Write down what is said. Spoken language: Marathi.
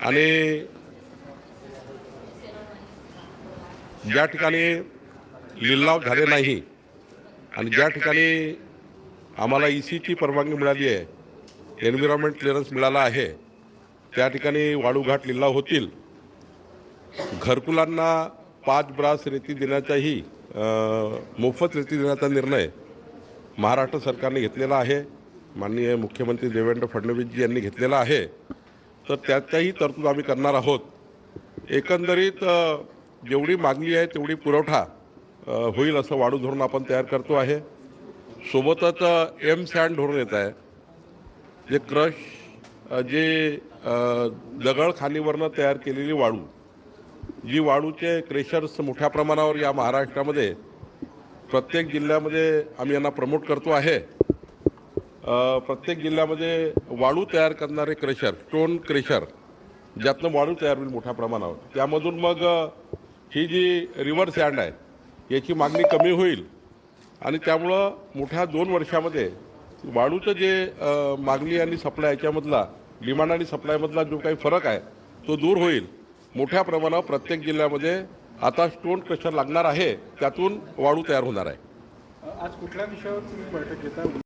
आणि ज्या ठिकाणी लिलाव झाले नाही आणि ज्या ठिकाणी आम्हाला ई सीची परवानगी मिळाली आहे एन्व्हिरॉन्मेंट क्लिअरन्स मिळाला आहे त्या ठिकाणी वाळूघाट लिलाव होतील. घरकुलांना पाच ब्रास रेती देण्याचाही मोफत रेती देण्याचा निर्णय महाराष्ट्र सरकारने घेतलेला आहे. माननीय मुख्यमंत्री देवेंद्र फडणवीसजी यांनी घेतलेला आहे. तर त्याच्याही तरतूद आम्ही करणार आहोत. एकंदरीत जेवढी मागणी आहे तेवढी पुरवठा होईल असं वाढू धोरण आपण तयार करतो आहे. सोबतच एम सँड धोरण येत आहे. जे क्रश जे दगड दगडखानीवरनं तयार केलेली वाळू जी वाळूचे क्रेशर्स मोठ्या प्रमाणावर या महाराष्ट्रामध्ये प्रत्येक जिल्ह्यामध्ये आम्ही यांना प्रमोट करतो आहे. प्रत्येक जिल्ह्यामध्ये वाळू तयार करणारे क्रेशर स्टोन क्रेशर ज्यातनं वाळू तयार होईल मोठ्या प्रमाणावर. त्यामधून मग ही जी रिव्हर सँड आहे याची मागणी कमी होईल. आणि त्यामुळं मोठ्या दोन वर्षामध्ये वाळूचं जे मागणी आणि सप्लाय याच्यामधला डिमांड आणि सप्लायमधला जो काही फरक आहे तो दूर होईल. मोठ्या प्रमाणावर प्रत्येक जिल्ह्यामध्ये आता स्टोन क्रेशर लागणार आहे त्यातून वाळू तयार होणार आहे. आज कुठल्या विषयावर तुम्ही बैठक घेता?